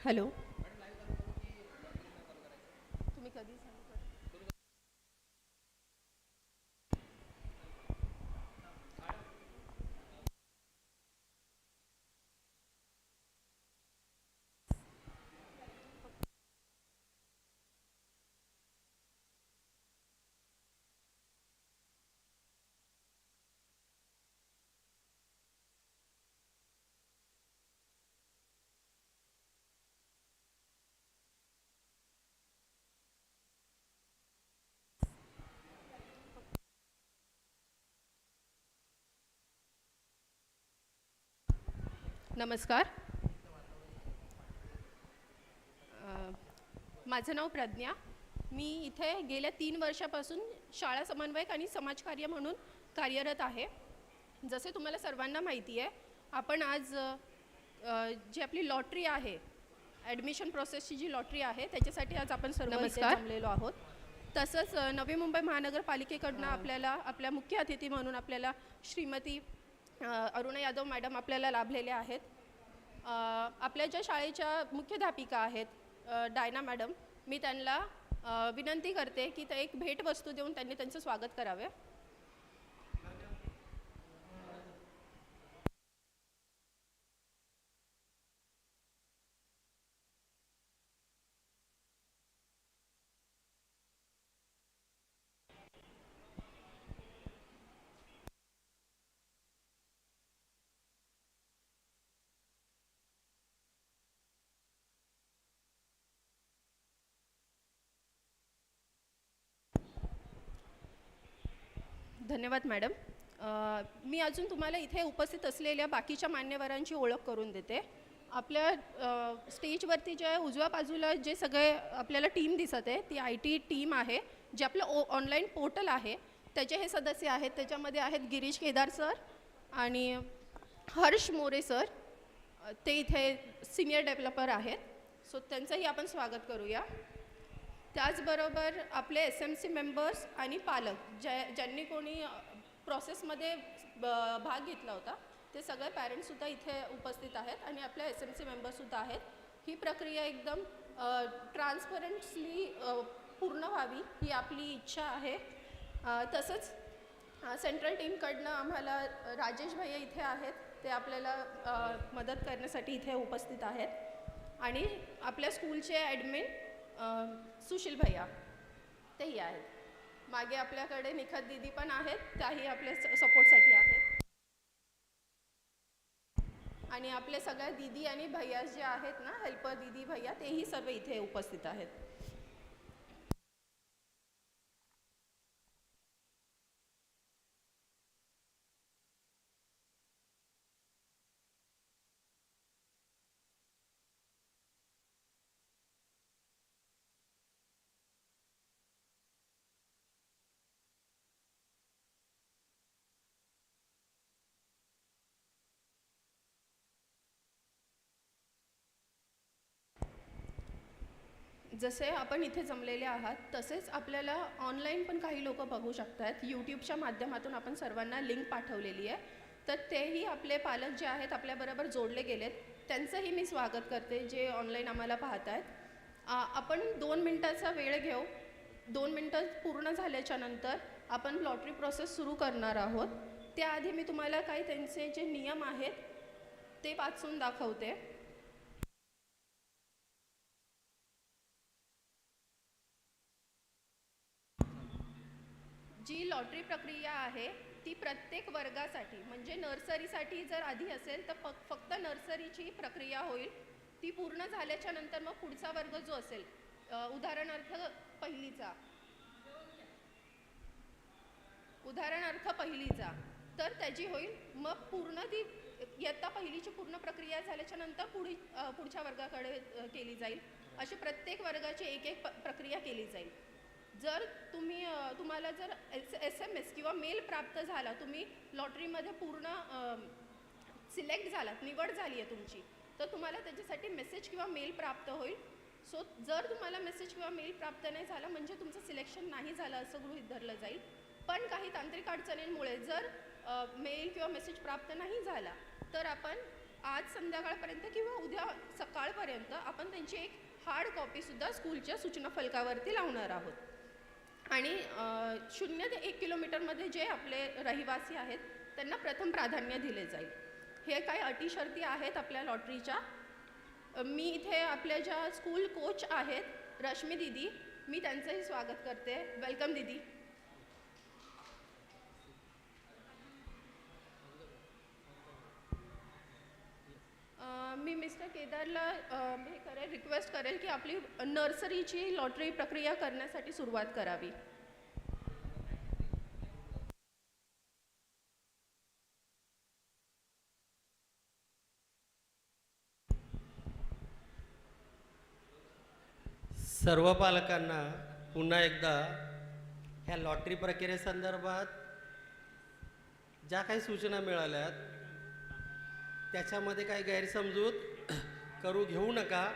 Hello. तुम्ही कधी सांगा? नमस्कार. माझं नाव प्रज्ञा. मी इथे गेल्या तीन वर्षापासून शाळा समन्वयक आणि समाजकार्य म्हणून कार्यरत आहे. जसे तुम्हाला सर्वांना माहिती आहे आपण आज जी आपली लॉटरी आहे ॲडमिशन प्रोसेसची जी लॉटरी आहे त्याच्यासाठी आज आपण सर्व नमस्कार. जमलेलो आहोत. तसंच नवी मुंबई महानगरपालिकेकडनं आपल्याला आपल्या मुख्य अतिथी म्हणून आपल्याला श्रीमती अरुणा यादव मॅडम आपल्याला लाभलेल्या आहेत. आपल्या ज्या शाळेच्या मुख्याध्यापिका आहेत डायना मॅडम मी त्यांना विनंती करते की ते एक भेटवस्तू देऊन त्यांनी त्यांचं स्वागत करावे. धन्यवाद मॅडम. मी अजून तुम्हाला इथे उपस्थित असलेल्या बाकीच्या मान्यवरांची ओळख करून देते. आपल्या स्टेजवरती जे उजव्या बाजूला जे सगळे आपल्याला टीम दिसत आहे ती आय टी टीम आहे जे आपलं ओ ऑनलाईन पोर्टल आहे त्याचे हे सदस्य आहेत. त्याच्यामध्ये आहेत गिरीश केदार सर आणि हर्ष मोरे सर. ते इथे सिनियर डेव्हलपर आहेत. सो त्यांचंही आपण स्वागत करूया. त्याचबरोबर आपले एस एम सी मेंबर्स आणि पालक ज्या ज्यांनी कोणी प्रोसेसमध्ये भाग घेतला होता ते सगळे पॅरेंट्ससुद्धा इथे उपस्थित आहेत आणि आपल्या एस एम सी मेंबर्ससुद्धा आहेत. ही प्रक्रिया एकदम ट्रान्सपरंटली पूर्ण व्हावी ही आपली इच्छा आहे. तसंच सेंट्रल टीमकडनं आम्हाला राजेश भैया इथे आहेत. ते आपल्याला मदत करण्यासाठी इथे उपस्थित आहेत. आणि आपल्या स्कूलचे ॲडमिन सुशील भैया तेही आहेत. मागे आपल्याकडे निखत दिदी पण आहेत त्याही आपल्या सपोर्टसाठी आहेत. आणि आपले सगळ्या दिदी आणि भैया जे आहेत ना हेल्पर दिदी भैया तेही सर्व इथे उपस्थित आहेत. जसे आपण इथे जमलेले आहात तसेच आपल्याला ऑनलाईन पण काही लोक बघू शकतात. यूट्यूबच्या माध्यमातून आपण सर्वांना लिंक पाठवलेली आहे. तर तेही आपले पालक जे आहेत आपल्याबरोबर जोडले गेलेत. त्यांचंही मी स्वागत करते जे ऑनलाईन आम्हाला पाहत आहेत. आपण दोन मिनटाचा वेळ घेऊ. दोन मिनटं पूर्ण झाल्याच्यानंतर आपण लॉटरी प्रोसेस सुरू करणार आहोत. त्याआधी मी तुम्हाला काही त्यांचे जे नियम आहेत ते वाचून दाखवते. जी लॉटरी प्रक्रिया आहे ती प्रत्येक वर्गासाठी म्हणजे नर्सरीसाठी जर आधी असेल तर फ फक्त नर्सरीची प्रक्रिया होईल. ती पूर्ण झाल्याच्यानंतर मग पुढचा वर्ग जो असेल उदाहरणार्थ पहिलीचा. उदाहरणार्थ पहिलीचा. तर त्याची होईल. मग पूर्ण ती इयत्ता पहिलीची पूर्ण प्रक्रिया झाल्याच्यानंतर पुढी पुढच्या वर्गाकडे केली जाईल. अशी प्रत्येक वर्गाची एक एक प- प्रक्रिया केली जाईल. जर तुम्ही तुम्हाला जर एस एस एम एस किंवा मेल प्राप्त झाला तुम्ही लॉटरीमध्ये पूर्ण सिलेक्ट झालात निवड झाली आहे तुमची तर तुम्हाला त्याच्यासाठी मेसेज किंवा मेल प्राप्त होईल. सो जर तुम्हाला मेसेज किंवा मेल प्राप्त नाही झाला म्हणजे तुमचं सिलेक्शन नाही झालं असं गृहीत धरलं जाईल. पण काही तांत्रिक अडचणींमुळे जर मेल किंवा मेसेज प्राप्त नाही झाला तर आपण आज संध्याकाळपर्यंत किंवा उद्या सकाळपर्यंत आपण त्यांची एक हार्ड कॉपीसुद्धा स्कूलच्या सूचना फलकावरती लावणार आहोत. आणि शून्य ते एक किलोमीटरमध्ये जे आपले रहिवासी आहेत त्यांना प्रथम प्राधान्य दिले जाईल. हे काही अटी शर्ती आहेत आपल्या लॉटरीच्या. मी इथे आपल्या ज्या स्कूल कोच आहेत रश्मी दिदी मी त्यांचंही स्वागत करते. वेलकम दिदी. मी मिस्टर केदारला मी हे करेल रिक्वेस्ट करेल की आपली नर्सरीची लॉटरी प्रक्रिया करण्यासाठी सुरुवात करावी. सर्व पालकांना पुन्हा एकदा ह्या लॉटरी प्रक्रियेसंदर्भात ज्या काही सूचना मिळाल्यात त्याच्यामध्ये काही गैरसमजूत करू घेऊ नका.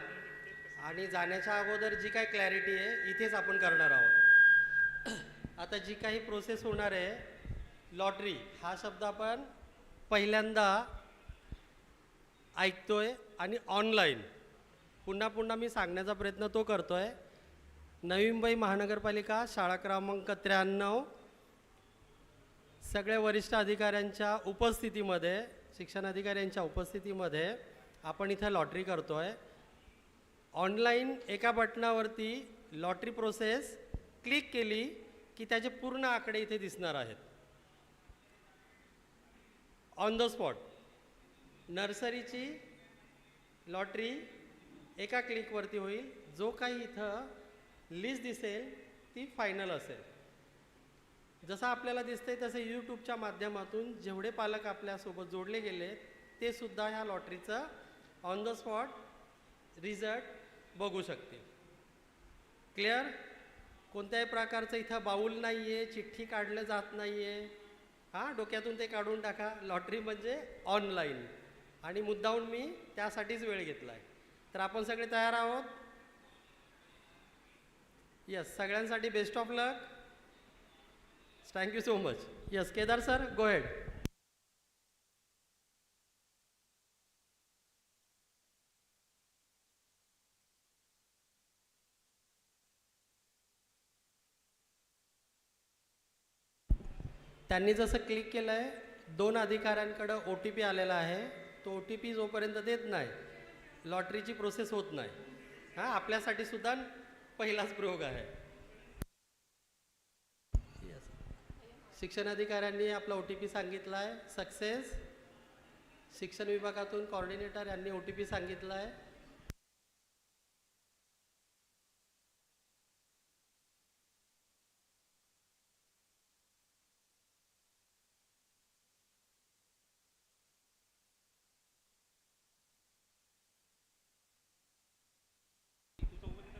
आणि जाण्याच्या अगोदर जी काही क्लॅरिटी आहे इथेच आपण करणार आहोत. आता जी काही प्रोसेस होणार आहे लॉटरी हा शब्द आपण पहिल्यांदा ऐकतो आहे आणि ऑनलाईन पुन्हा पुन्हा मी सांगण्याचा प्रयत्न तो करतोय. नवी मुंबई महानगरपालिका शाळा क्रमांक त्र्याण्णव. सगळ्या वरिष्ठ अधिकाऱ्यांच्या उपस्थितीमध्ये शिक्षण अधिकाऱ्यांच्या उपस्थितीमध्ये आपण इथं लॉटरी करतो आहे ऑनलाईन एका बटनावरती लॉटरी प्रोसेस क्लिक केली की त्याचे पूर्ण आकडे इथे दिसणार आहेत. ऑन द स्पॉट नर्सरीची लॉटरी एका क्लिकवरती होईल. जो काही इथं लिस्ट दिसेल ती फायनल असेल. जसं आपल्याला दिसतंय तसं यूट्यूबच्या माध्यमातून जेवढे पालक आपल्यासोबत जोडले गेले ते सुद्धा ह्या लॉटरीचं ऑन द स्पॉट रिझल्ट बघू शकतील. क्लिअर कोणत्याही प्रकारचं इथं बाऊल नाही आहे चिठ्ठी काढलं जात नाही आहे हां डोक्यातून ते काढून टाका. लॉटरी म्हणजे ऑनलाईन आणि मुद्दाहून मी त्यासाठीच वेळ घेतला आहे तर आपण सगळे तयार आहोत? यस सगळ्यांसाठी best of luck thank you so much yes Kedar sir go ahead त्यांनी जसं क्लिक केलं आहे दोन अधिकाऱ्यांकडं ओ टी पी आलेला आहे. तो ओ टी पी जोपर्यंत देत नाही लॉटरीची प्रोसेस होत नाही. हां आपल्यासाठी सुद्धा पहिलाच प्रयोग आहे Yes. शिक्षण अधिकाऱ्यांनी आपला ओ टी पी सांगितला आहे सक्सेस शिक्षण विभागातून कॉर्डिनेटर यांनी ओ टी पी सांगितला आहे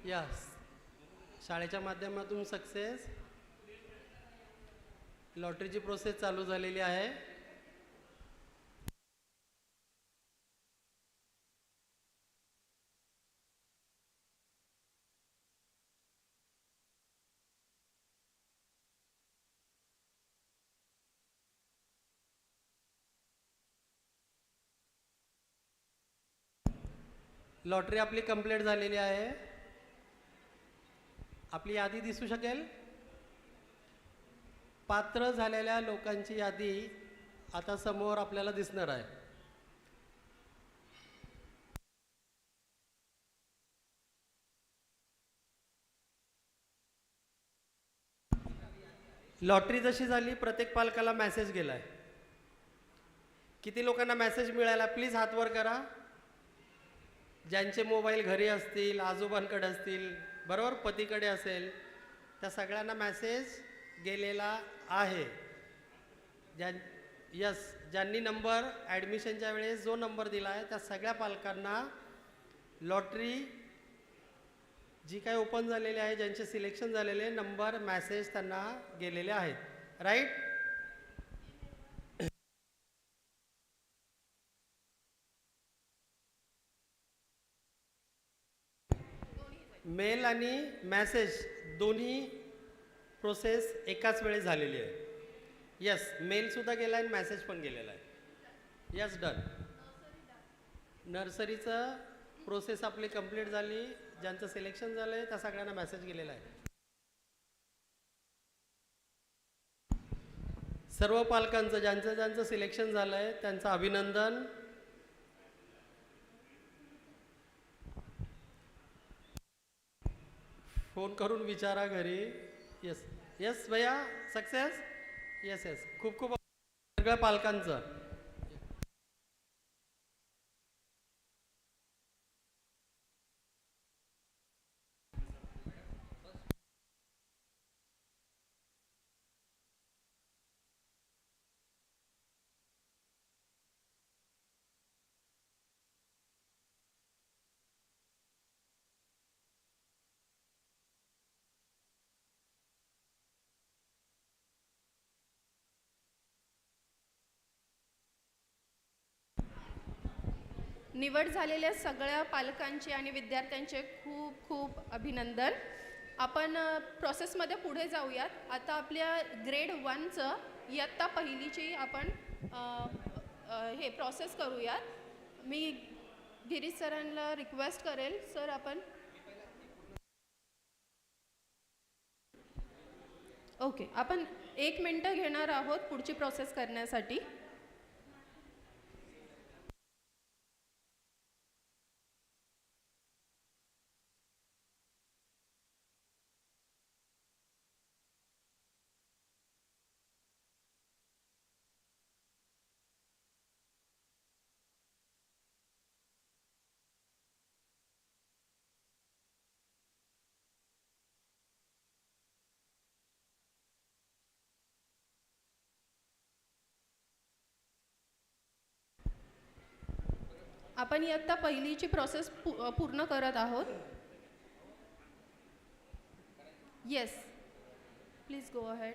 यस शाळेच्या माध्यमातून सक्सेस लॉटरीची प्रोसेस चालू झालेली आहे. लॉटरी आपली कंप्लीट झालेली आहे. आपली यादी दिसू शकेल? पात्र झालेल्या लोकांची यादी आता समोर आपल्याला दिसणार आहे. लॉटरी जशी झाली प्रत्येक पालकाला मेसेज गेलाय. किती लोकांना मेसेज मिळाला प्लीज हातवर करा. ज्यांचे मोबाईल घरी असतील आजोबांकडे असतील बरोबर पतीकडे असेल त्या सगळ्यांना मेसेज गेलेला आहे. ज्यां यस ज्यांनी नंबर ॲडमिशनच्या वेळेस जो नंबर दिला आहे त्या सगळ्या पालकांना लॉटरी जी काही ओपन झालेली आहे ज्यांचे सिलेक्शन झालेले नंबर मॅसेज त्यांना गेलेले आहेत. राईट? मेल आणि मॅसेज दोन्ही प्रोसेस एकाच वेळेस झालेली आहे. येस मेलसुद्धा गेला आहे आणि मॅसेज पण गेलेला आहे. येस डन नर्सरीचं प्रोसेस आपली कंप्लीट झाली. ज्यांचं सिलेक्शन झालं आहे त्या सगळ्यांना मेसेज गेलेला आहे. सर्व पालकांचं ज्यांचं ज्यांचं सिलेक्शन झालं आहे त्यांचं अभिनंदन. फोन करून विचारा घरी. येस येस भैया सक्सेस येस येस खूप खूप सगळ्या पालकांचं. निवड झालेल्या सगळ्या पालकांचे आणि विद्यार्थ्यांचे खूप खूप अभिनंदन. आपण प्रोसेसमध्ये पुढे जाऊयात. आता आपल्या ग्रेड वनचं इयत्ता पहिलीची आपण हे प्रोसेस करूयात. मी गिरीश सरांना रिक्वेस्ट करेल. सर आपण ओके आपण एक मिनटं घेणार आहोत पुढची प्रोसेस करण्यासाठी. आपण इयत्ता पहिलीची प्रोसेस पू पूर्ण करत आहोत. येस प्लीज गो अहेड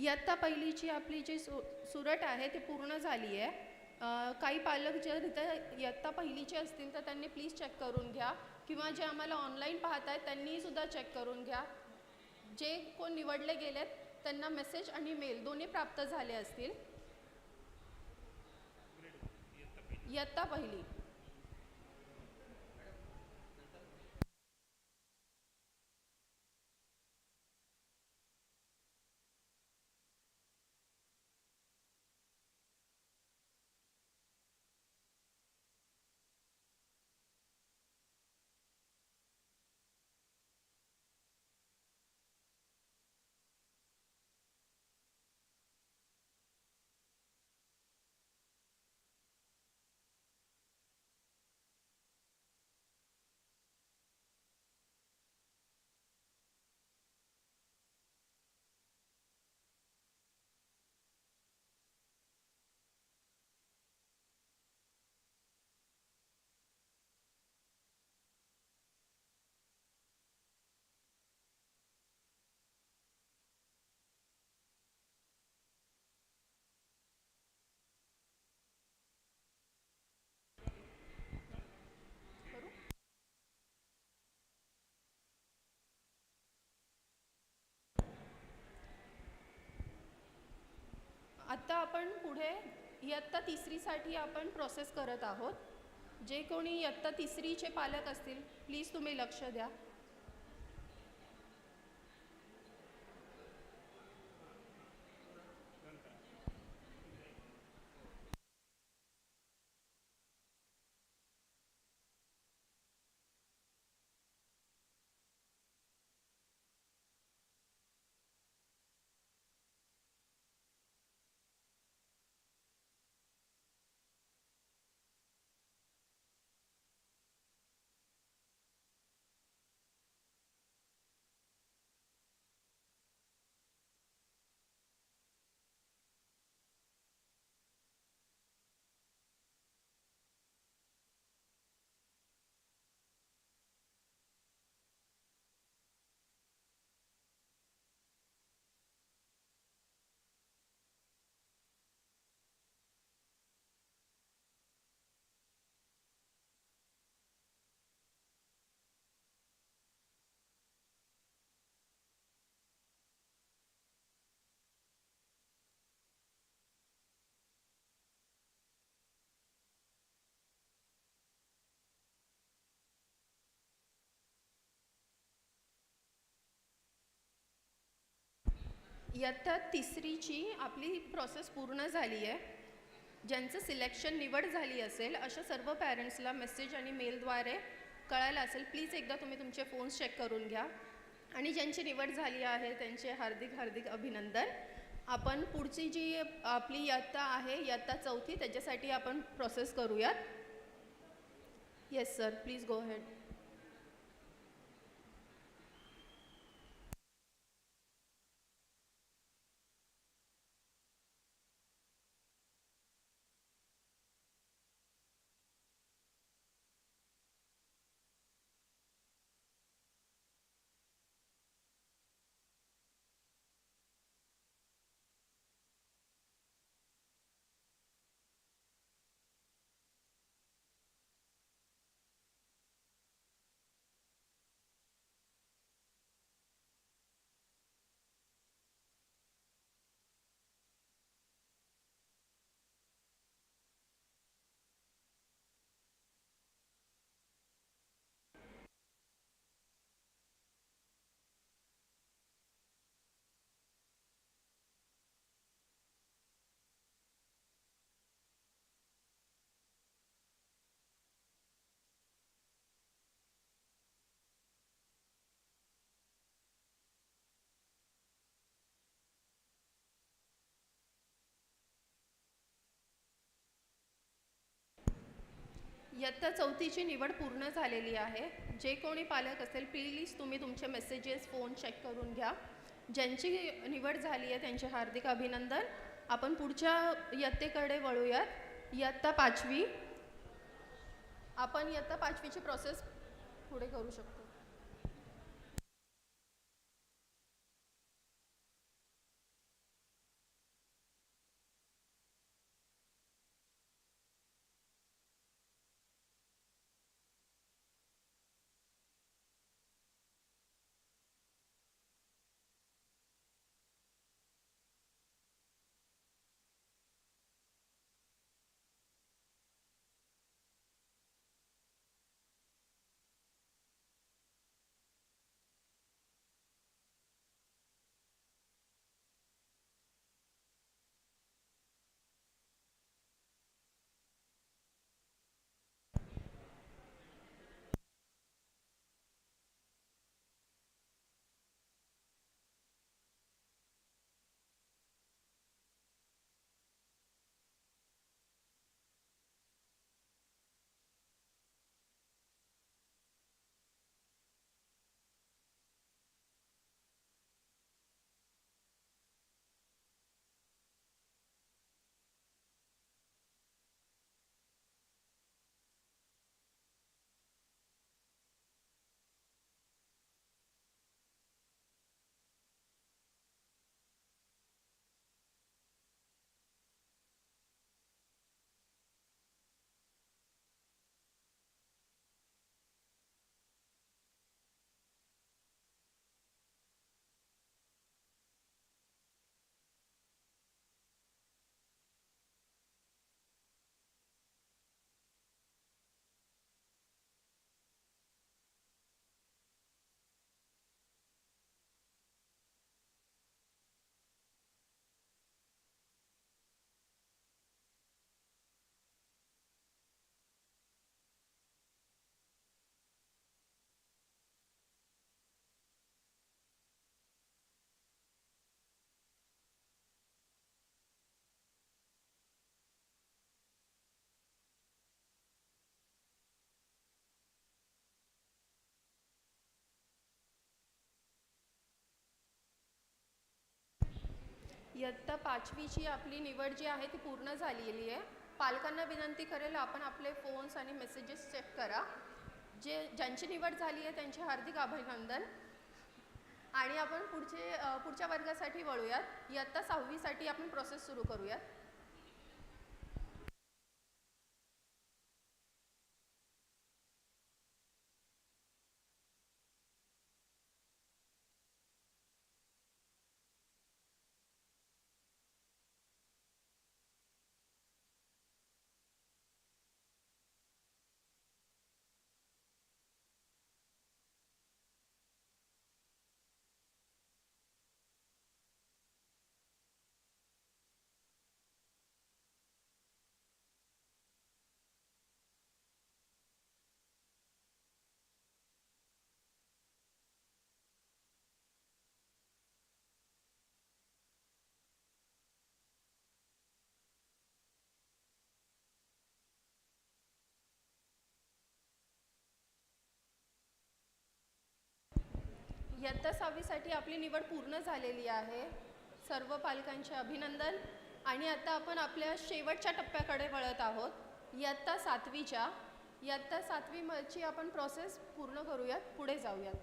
इयत्ता पहिलीची आपली जी सु सुरट आहे ती पूर्ण झाली आहे. काही पालक जर तिथं इयत्ता पहिलीचे असतील तर त्यांनी प्लीज चेक करून घ्या. किंवा जे आम्हाला ऑनलाईन पाहत आहेत त्यांनीसुद्धा चेक करून घ्या. जे कोण निवडले गेलेत त्यांना मेसेज आणि मेल दोन्ही प्राप्त झाले असतील. इयत्ता पहिली. आपण पुढे इयत्ता तिसरीसाठी आपण प्रोसेस करत आहोत. जे कोणी इयत्ता तिसरीचे पालक असतील प्लीज तुम्ही लक्ष द्या. इयत्ता तिसरीची आपली प्रोसेस पूर्ण झाली आहे ज्यांचं सिलेक्शन निवड झाली असेल अशा सर्व पॅरेंट्सला मेसेज आणि मेलद्वारे कळायला असेल प्लीज एकदा तुम्ही तुमचे फोन्स चेक करून घ्या. आणि ज्यांची निवड झाली आहे त्यांचे हार्दिक हार्दिक अभिनंदन. आपण पुढची जी आपली इयत्ता आहे इयत्ता चौथी त्याच्यासाठी आपण प्रोसेस करूयात. Yes sir please go ahead इयत्ता चौथीची निवड पूर्ण झालेली आहे. जे कोणी पालक असेल प्लीज तुम्ही तुमचे मेसेजेस फोन चेक करून घ्या. ज्यांची निवड झाली आहे त्यांचे हार्दिक अभिनंदन. आपण पुढच्या इयत्तेकडे वळूयात. इयत्ता पाचवी. आपण इयत्ता पाचवीची प्रोसेस पुढे करू शकतो. इयत्ता पाचवीची आपली निवड जी आहे ती पूर्ण झालेली आहे. पालकांना विनंती करेल आपण आपले फोन्स आणि मेसेजेस चेक करा. जे ज्यांची निवड झाली आहे त्यांचे हार्दिक अभिनंदन. आणि आपण पुढचे पुढच्या वर्गासाठी वळूयात. इयत्ता सहावीसाठी आपण प्रोसेस सुरू करूयात. इयत्ता सहावीसाठी आपली निवड पूर्ण झालेली आहे. सर्व पालकांचे अभिनंदन. आणि आता आपण आपल्या शेवटच्या टप्प्याकडे वळत आहोत. इयत्ता सातवीच्या इयत्ता सातवीची आपण प्रोसेस पूर्ण करूयात. पुढे जाऊयात.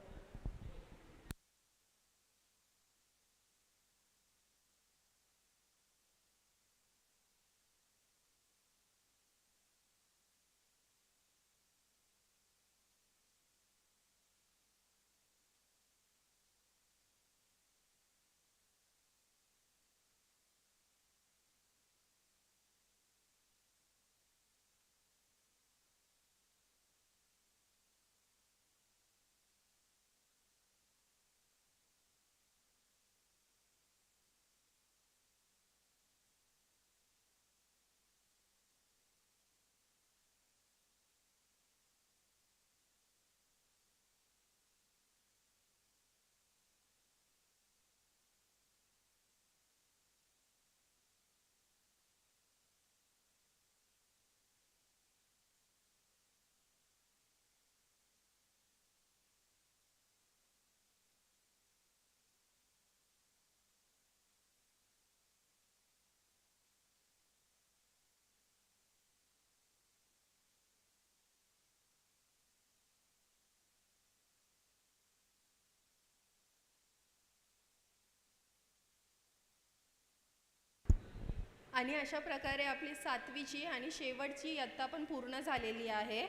आणि अशा प्रकारे आपली सातवीची आणि शेवटची आत्ता पण पूर्ण झालेली आहे.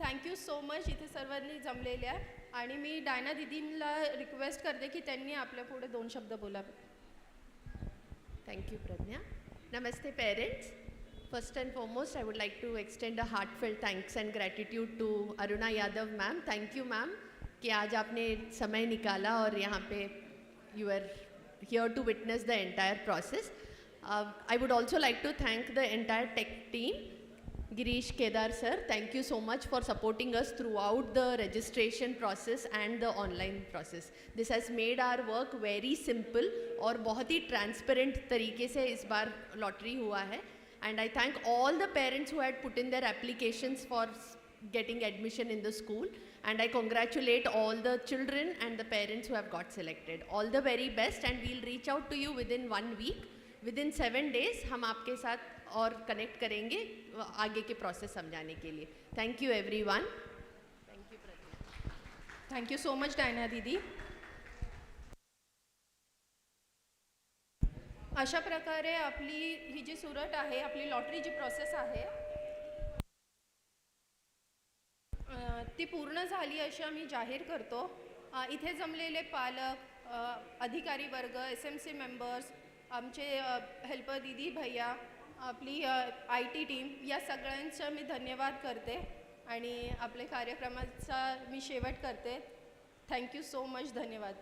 थँक्यू सो मच इथे सर्वांनी जमलेल्या. आणि मी डायना दिदींना रिक्वेस्ट करते की त्यांनी आपल्या पुढे दोन शब्द बोलावे thank you Pragya. Namaste parents first and foremost I would like to extend a heartfelt thanks and gratitude to Aruna Yadav ma'am thank you ma'am की आज आपने समय निकाला और यहाँ पे you are here to witness the entire process. Uh, I would also like to thank the entire tech team. Girish Kedar sir, thank you so much for supporting us throughout the registration process and the online process. This has made our work very simple और बहुत ही transparent तरीके से इस बार lottery हुआ है and I thank all the parents who had put in their applications for getting admission in the school and i congratulate all the children and the parents who have got selected all the very best and we'll reach out to you within one week within seven days हम आपके साथ और connect करेंगे आगे के process समझाने के लिए thank you every one thank you Pragya thank you so much Diana दीदी अशा प्रकारे आपली ही जी सुरट आहे आपली लॉटरी जी प्रोसेस आहे ती पूर्ण झाली अशी आम्ही जाहीर करतो. इथे जमलेले पालक अधिकारी वर्ग एस एम सी मेंबर्स आमचे हेल्पर दीदी भैया आपली आय टी टीम या सगळ्यांचं मी धन्यवाद करते आणि आपल्या कार्यक्रमाचा मी शेवट करते. थँक्यू सो मच धन्यवाद.